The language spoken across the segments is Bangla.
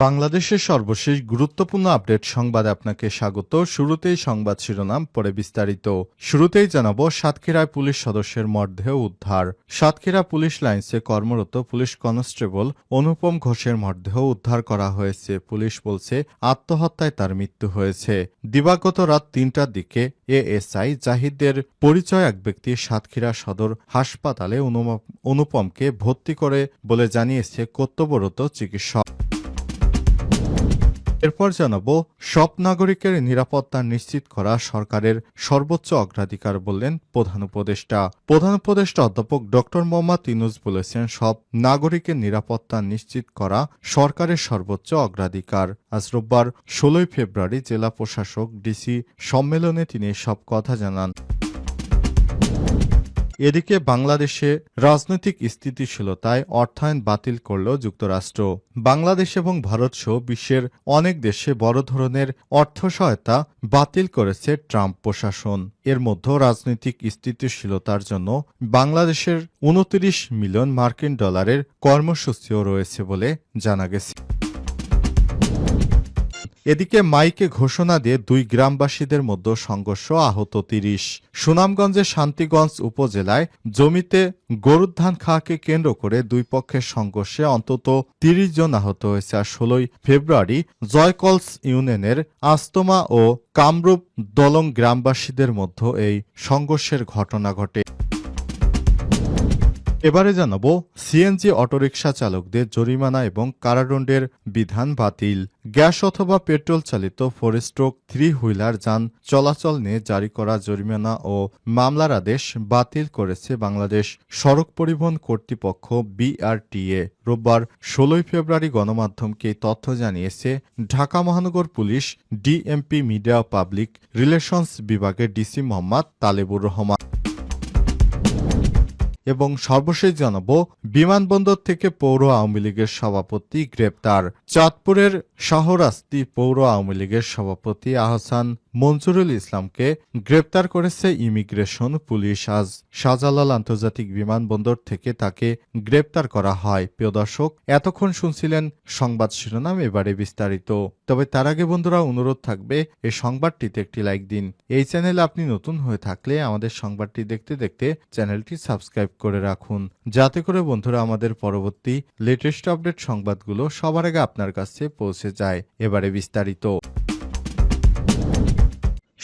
বাংলাদেশের সর্বশেষ গুরুত্বপূর্ণ আপডেট সংবাদ আপনাকে স্বাগত। শুরুতেই সংবাদ শিরোনাম, পরে বিস্তারিত। শুরুতেই জানাব সাতক্ষীরায় পুলিশ সদস্যের মরদেহ উদ্ধার। সাতক্ষীরা পুলিশ লাইন্সে কর্মরত পুলিশ কনস্টেবল অনুপম ঘোষের মরদেহ উদ্ধার করা হয়েছে। পুলিশ বলছে, আত্মহত্যায় তার মৃত্যু হয়েছে। দিবাগত রাত তিনটার দিকে এএসআই জাহিদের পরিচয় এক ব্যক্তি সাতক্ষীরা সদর হাসপাতালে অনুপমকে ভর্তি করে বলে জানিয়েছে কর্তব্যরত চিকিৎসক। এরপর জানাব, সব নাগরিকের নিরাপত্তা নিশ্চিত করা সরকারের সর্বোচ্চ অগ্রাধিকার বললেন প্রধান উপদেষ্টা। প্রধান উপদেষ্টা অধ্যাপক ড. মোহাম্মদ ইনুস বলেছেন, সব নাগরিকের নিরাপত্তা নিশ্চিত করা সরকারের সর্বোচ্চ অগ্রাধিকার। আজ রোববার ষোলোই ফেব্রুয়ারি জেলা প্রশাসক ডিসি সম্মেলনে তিনি সব কথা জানান। এদিকে বাংলাদেশে রাজনৈতিক স্থিতিশীলতায় অর্থায়ন বাতিল করল যুক্তরাষ্ট্র। বাংলাদেশ এবং ভারত সহ বিশ্বের অনেক দেশে বড় ধরনের অর্থ সহায়তা বাতিল করেছে ট্রাম্প প্রশাসন। এর মধ্যে রাজনৈতিক স্থিতিশীলতার জন্য বাংলাদেশের উনত্রিশ মিলিয়ন মার্কিন ডলারের কর্মসূচিও রয়েছে বলে জানা গেছে। এদিকে মাইকে ঘোষণা দিয়ে দুই গ্রামবাসীদের মধ্যে সংঘর্ষ আহত তিরিশ। সুনামগঞ্জের শান্তিগঞ্জ উপজেলায় জমিতে গরুর ধান খাওয়াকে কেন্দ্র করে দুই পক্ষের সংঘর্ষে অন্তত তিরিশ জন আহত হয়েছে আর ষোলোই ফেব্রুয়ারি জয়কলস ইউনিয়নের আস্তমা ও কামরূপ দলং গ্রামবাসীদের মধ্যে এই সংঘর্ষের ঘটনা ঘটে। এবারে জানাব সিএনজি অটোরিকশা চালকদের জরিমানা এবং কারাদণ্ডের বিধান বাতিল। গ্যাস অথবা পেট্রোল চালিত ফোরস্ট্রোক থ্রি হুইলার যান চলাচল নিয়ে জারি করা জরিমানা ও মামলার আদেশ বাতিল করেছে বাংলাদেশ সড়ক পরিবহন কর্তৃপক্ষ বিআরটিএ রোববার ষোলোই ফেব্রুয়ারি গণমাধ্যমকে তথ্য জানিয়েছে, ঢাকা মহানগর police DMP media public relations বিভাগের ডিসি মোহাম্মদ তালেবুর রহমান। এবং সর্বশেষ জানাব বিমানবন্দর থেকে পৌর আওয়ামী লীগের সভাপতি গ্রেপ্তার। চাঁদপুরের শাহরাস্তি পৌর আওয়ামী লীগের সভাপতি আহসান মঞ্জুরুল ইসলামকে গ্রেপ্তার করেছে ইমিগ্রেশন পুলিশ। আজ শাহজালাল আন্তর্জাতিক বিমানবন্দর থেকে তাকে গ্রেপ্তার করা হয়। প্রিয় দর্শক, এতক্ষণ শুনছিলেন সংবাদ শিরোনাম, এবারে বিস্তারিত। তবে তার আগে বন্ধুরা, অনুরোধ থাকবে, এই সংবাদটিতে একটি লাইক দিন। এই চ্যানেলে আপনি নতুন হয়ে থাকলে আমাদের সংবাদটি দেখতে দেখতে চ্যানেলটি সাবস্ক্রাইব করে রাখুন। যাতে করে বন্ধুরা, আমাদের পরবর্তী লেটেস্ট আপডেট সংবাদগুলো সবার আগে আপনার কাছে পৌঁছে 世界呼ばれびしたりと。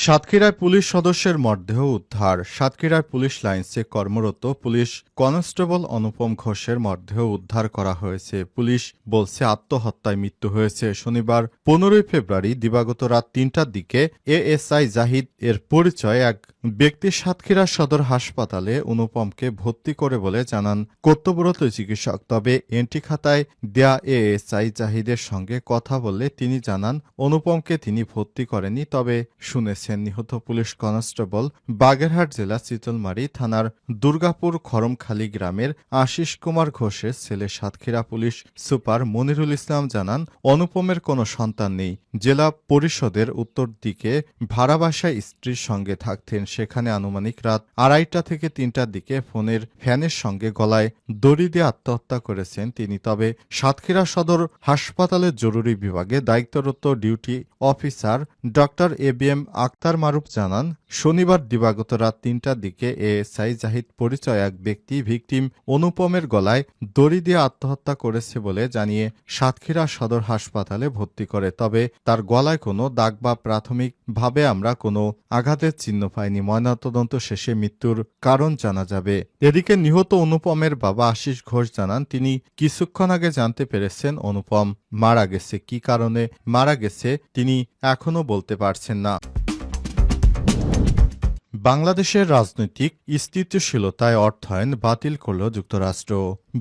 সাতক্ষীরায় পুলিশ সদস্যের মরদেহ উদ্ধার। সাতক্ষীরায় পুলিশ লাইন্সে কর্মরত। পুলিশ কনস্টেবল অনুপম ঘোষের মরদেহ উদ্ধার করা হয়েছে। পুলিশ বলছে আত্মহত্যায় মৃত্যু হয়েছে। শনিবার পনেরোই ফেব্রুয়ারি দিবাগত রাত তিনটার দিকে এএসআই জাহিদ এর পরিচয় এক ব্যক্তি সাতক্ষীরা সদর হাসপাতালে অনুপমকে ভর্তি করে বলে জানান কর্তব্যরত চিকিৎসক। তবে এন্ট্রি খাতায় দেয়া এএসআই জাহিদের সঙ্গে কথা বললে তিনি জানান, অনুপমকে তিনি ভর্তি করেনি, তবে শুনেছেন। নিহত পুলিশ কনস্টেবল বাগেরহাট জেলা চিতলমারি থানার দুর্গাপুর খরমখালী গ্রামের আশিস কুমার ঘোষের ছেলে সাতক্ষীরা পুলিশ সুপার মনিরুল ইসলাম জানান, অনুপমের কোনো সন্তান নেই। জেলা পরিষদের উত্তর দিকে ভাড়া বাসায় স্ত্রীর সঙ্গে থাকতেন। সেখানে আনুমানিক রাত আড়াইটা থেকে তিনটার দিকে ফোনের ফ্যানের সঙ্গে গলায় দড়ি দিয়ে আত্মহত্যা করেছেন তিনি। তবে সাতক্ষীরা সদর হাসপাতালের জরুরি বিভাগে দায়িত্বরত duty officer doctor A B M Akter Maruf জানান, শনিবার দিবাগত রাত তিনটার দিকে এএসআই জাহিদ পরিচয় এক ব্যক্তি ভিকটিম অনুপমের গলায় দড়ি দিয়ে আত্মহত্যা করেছে বলে জানিয়ে সাতক্ষীরা সদর হাসপাতালে ভর্তি করে। তবে তার গলায় কোনো দাগ বা প্রাথমিকভাবে আমরা কোনো আঘাতের চিহ্ন পাইনি। ময়নাতদন্ত শেষে মৃত্যুর কারণ জানা যাবে। এদিকে নিহত অনুপমের বাবা আশিস ঘোষ জানান, তিনি কিছুক্ষণ আগে জানতে পেরেছেন অনুপম মারা গেছে। কি কারণে মারা গেছে তিনি এখনও বলতে পারছেন না। বাংলাদেশের রাজনৈতিক স্থিতিশীলতায় অর্থায়ন বাতিল করল যুক্তরাষ্ট্র।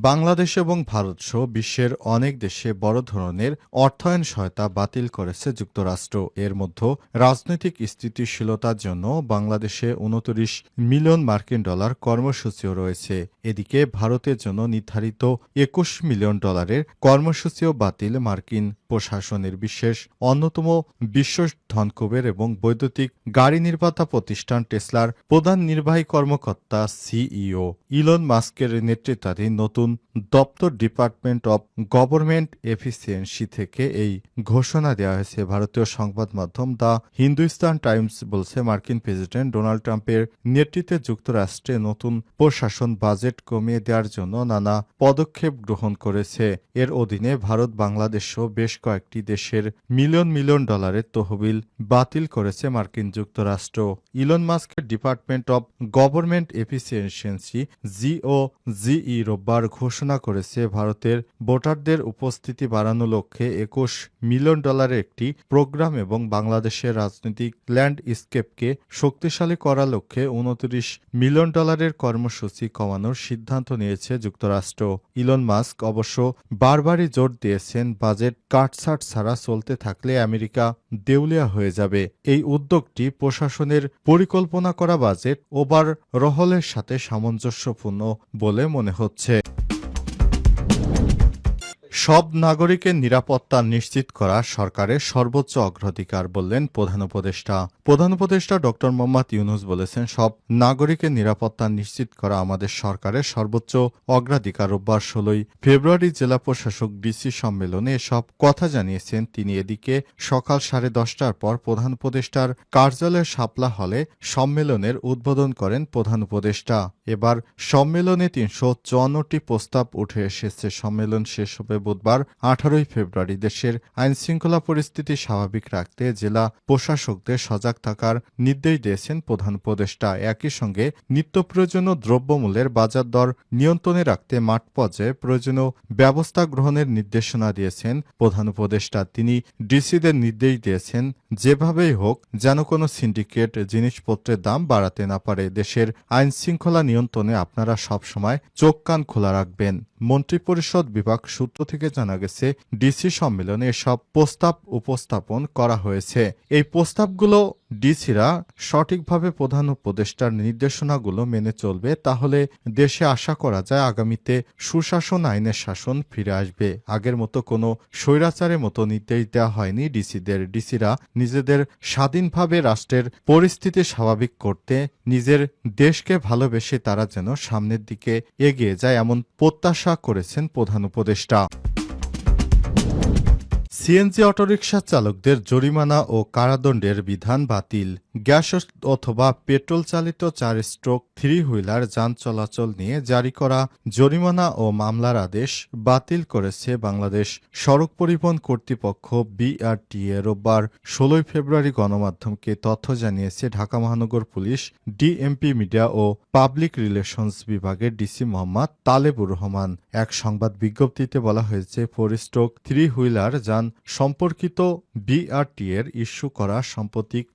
বাংলাদেশ এবং ভারত সহ বিশ্বের অনেক দেশে বড় ধরনের অর্থায়ন সহায়তা বাতিল করেছে যুক্তরাষ্ট্র। এর মধ্যে রাজনৈতিক স্থিতিশীলতার জন্য বাংলাদেশে উনত্রিশ মিলিয়ন মার্কিন ডলার কর্মসূচিও রয়েছে। এদিকে ভারতের জন্য নির্ধারিত একুশ মিলিয়ন ডলারের কর্মসূচিও বাতিল মার্কিন প্রশাসনের বিশেষ অন্যতম বিশ্ব ধনকুবের এবং বৈদ্যুতিক গাড়ি নির্মাতা প্রতিষ্ঠান টেসলা। টেসলার প্রধান নির্বাহী কর্মকর্তা, সিইও ইলন মাস্কের নেতৃত্বাধীন নতুন দপ্তর ডিপার্টমেন্ট অব গভর্নমেন্ট এফিসিয়েন্সি থেকে এই ঘোষণা দেওয়া হয়েছে। ভারতীয় সংবাদ মাধ্যম দ্য হিন্দুস্তান টাইমস বলছে, মার্কিন প্রেসিডেন্ট ডোনাল্ড ট্রাম্পের নেতৃত্বে যুক্তরাষ্ট্রে নতুন প্রশাসন বাজেট কমিয়ে দেওয়ার জন্য নানা পদক্ষেপ গ্রহণ করেছে। এর অধীনে ভারত, বাংলাদেশ সহ বেশ কয়েকটি দেশের মিলিয়ন মিলিয়ন ডলারের তহবিল বাতিল করেছে মার্কিন যুক্তরাষ্ট্র। ইলন মাস্কের ডিপার্টমেন্ট অব গভর্নমেন্ট এফিসিয়েন্সি জিও জিই রোববার ঘোষণা করেছে ভারতের ভোটারদের উপস্থিতি বাড়ানো লক্ষ্যে একুশ মিলিয়ন ডলারের একটি প্রোগ্রাম এবং বাংলাদেশের রাজনৈতিক ল্যান্ডস্কেপকে শক্তিশালী করার লক্ষ্যে উনত্রিশ মিলিয়ন ডলারের কর্মসূচি কমানোর সিদ্ধান্ত নিয়েছে যুক্তরাষ্ট্র। ইলন মাস্ক অবশ্য বারবারই জোর দিয়েছেন বাজেট কাটছাট ছাড়া চলতে থাকলে আমেরিকা দেউলিয়া হয়ে যাবে। এই উদ্যোগটি প্রশাসনের পরিকল্পনা করা বাজেট ওভার রহলের সাথে সামঞ্জস্যপূর্ণ বলে মনে হচ্ছে। সব নাগরিকের নিরাপত্তা নিশ্চিত করা সরকারের সর্বোচ্চ অগ্রাধিকার বললেন প্রধান উপদেষ্টা। প্রধান উপদেষ্টা ড. মোহাম্মদ ইউনুস বলেছেন, সব নাগরিকের নিরাপত্তা নিশ্চিত করা আমাদের সরকারের সর্বোচ্চ অগ্রাধিকার। রোববার ষোলোই ফেব্রুয়ারি জেলা প্রশাসক ডিসি সম্মেলনে এসব কথা জানিয়েছেন। তিনি এদিকে সকাল সাড়ে দশটার পর প্রধান উপদেষ্টার কার্যালয়ের শাপলা হলে সম্মেলনের উদ্বোধন করেন প্রধান উপদেষ্টা। এবার সম্মেলনে তিনশো চুয়ান্নটি প্রস্তাব উঠে এসেছে। সম্মেলন শেষ হবে বুধবার আঠারোই ফেব্রুয়ারি দেশের আইনশৃঙ্খলা পরিস্থিতি স্বাভাবিক রাখতে জেলা প্রশাসকদের সজাগ থাকার নির্দেশ দিয়েছেন প্রধান উপদেষ্টা। একই সঙ্গে নিত্য প্রয়োজনীয় দ্রব্যমূল্যের বাজার দর নিয়ন্ত্রণে রাখতে মাঠ পর্যায়ে প্রয়োজনীয় ব্যবস্থা গ্রহণের নির্দেশনা দিয়েছেন প্রধান উপদেষ্টা। তিনি ডিসিদের নির্দেশ দিয়েছেন, যেভাবেই হোক, যেন কোনো সিন্ডিকেট জিনিসপত্রের দাম বাড়াতে না পারে। দেশের আইন শৃঙ্খলা নিয়ন্ত্রণে আপনারা সবসময় চোখ কান খোলা রাখবেন। মন্ত্রিপরিষদ বিভাগ সূত্র থেকে জানা গেছে ডিসি সম্মেলনে এসব প্রস্তাব উপস্থাপন করা হয়েছে। এই প্রস্তাবগুলো ডিসিরা সঠিকভাবে প্রধান উপদেষ্টার নির্দেশনাগুলো মেনে চলবে, তাহলে দেশে আশা করা যায় আগামীতে সুশাসন আইনের শাসন ফিরে আসবে। আগের মতো কোনো স্বৈরাচারের মতো নির্দেশ দেওয়া হয়নি ডিসিদের। ডিসিরা নিজেদের স্বাধীনভাবে রাষ্ট্রের পরিস্থিতি স্বাভাবিক করতে, নিজের দেশকে ভালোবেসে তারা যেন সামনের দিকে এগিয়ে যায় এমন প্রত্যাশা করেছেন প্রধান উপদেষ্টা। সিএনজি অটোরিকশা চালকদের জরিমানা ও কারাদণ্ডের বিধান বাতিল। গ্যাস অথবা পেট্রোল চালিত চার স্ট্রোক, থ্রি হুইলার যান চলাচল নিয়ে জারি করা জরিমানা ও মামলার আদেশ বাতিল করেছে বাংলাদেশ সড়ক পরিবহন কর্তৃপক্ষ বিআরটিএ রোববার। ষোলোই ফেব্রুয়ারি গণমাধ্যমকে তথ্য জানিয়েছে ঢাকা মহানগর পুলিশ, ডিএমপি মিডিয়া ও পাবলিক রিলেশনস বিভাগের ডিসি মোহাম্মদ তালেবুর রহমান। এক সংবাদ বিজ্ঞপ্তিতে বলা হয়েছে, ফোর স্ট্রোক, থ্রি হুইলার যান সম্পর্কিত বিআরটি এর ইস্যু করা সাম্প্রতিক